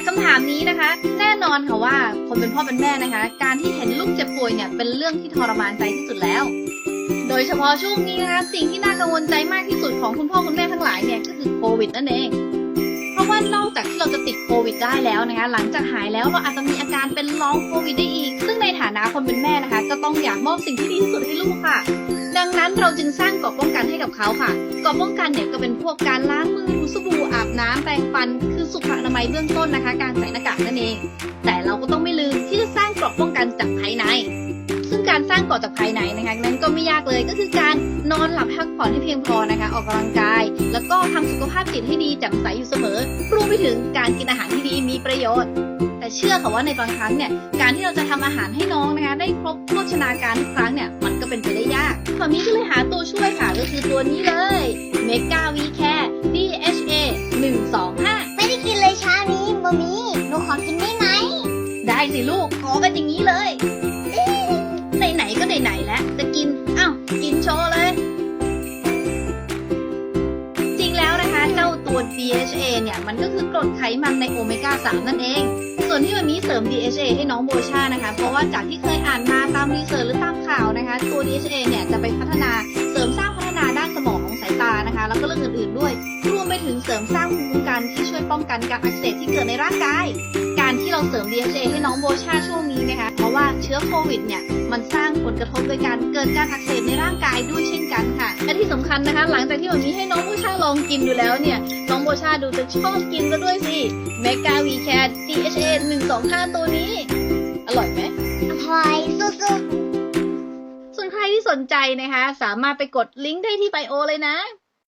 จากคำถามนี้นะคะ แน่นอนค่ะว่าคนเป็นพ่อเป็นแม่นะคะ การที่เห็นลูกเจ็บป่วยเนี่ยเป็นเรื่องที่ทรมานใจที่สุดแล้ว โดยเฉพาะช่วงนี้นะคะสิ่งที่น่ากังวลใจมากที่สุดของคุณพ่อคุณแม่ทั้งหลายเนี่ยก็คือโควิดนั่นเอง เพราะว่านอกจากที่เราจะติดโควิดได้แล้วนะคะ หลังจากหายแล้วเราอาจจะมีอาการเป็นลองโควิดได้อีก ซึ่งในฐานะคนเป็นแม่นะคะ ก็ต้องอยากมอบสิ่งที่ดีที่สุดให้ลูกค่ะ ดังนั้นเราจึงสร้างเกราะป้องกันให้กับเขาค่ะเกราะป้องกันเนี่ยก็เป็นพวกการล้างมือถูสบู่อาบน้ำแปรงฟันคื สุขอนามัยเบื้องต้นนะคะ การใส่หน้ากากนั่นเอง แต่เราก็ต้องไม่ลืมที่จะสร้างเกราะป้องกันจากภายใน ซึ่งการสร้างเกราะจากภายในนะคะนั้นก็ไม่ยากเลยก็คือการนอนหลับพักผ่อนให้เพียงพอนะคะ ออกกำลังกาย แล้วก็ทำสุขภาพจิตให้ดีแจ่มใสอยู่เสมอรวมไปถึงการกินอาหารที่ดีมีประโยชน์ต่เชื่อค่ะว่าในบางครั้งเนี่ยการที่เราจะทำอาหารให้น้องนะคะได้ครบโภชนาการทุกครั้งเนี่ยมันก็เป็นไปได้ยากตอนนี้ก็เลยหาตัวช่วยค่ะก็คือตัวนี้เลยเมกาวีแคร์ DHA 125 สิลูกขอกันอย่างนี้เลย ไหนๆก็ไหนๆแล้วจะกินอ้าวกินโชว์เลย จริงแล้วนะคะเจ้าตัว DHA เนี่ย มันก็คือกรดไขมันในโอเมก้า 3 นั่นเอง ส่วนที่มันมีเสริม DHA ให้น้องโบชานะคะ เพราะว่าจากที่เคยอ่านมาตามรีเสิร์ชหรือตามข่าวนะคะ ตัว DHA เนี่ยจะไปพัฒนา รวมไปถึงเสริมสร้างภูมิคุ้มกันที่ช่วยป้องกันการอักเสบที่เกิดในร่างกาย การที่เราเสริม DHA ให้น้องโบชาช่วงนี้นะคะ เพราะว่าเชื้อโควิดเนี่ยมันสร้างผลกระทบโดยการเกิดการอักเสบในร่างกายด้วยเช่นกันค่ะ และที่สำคัญนะคะ หลังจากที่วันนี้ให้น้องโบชาลองกินดูแล้วเนี่ย น้องโบชาดูจะชอบกินซะด้วยสิ m e g a V Care DHA 125 ตัวนี้ อร่อยไหมอร่อยสุดส่วนใครที่สนใจนะคะ สามารถไปกดลิงก์ได้ที่ไบโอเลยนะ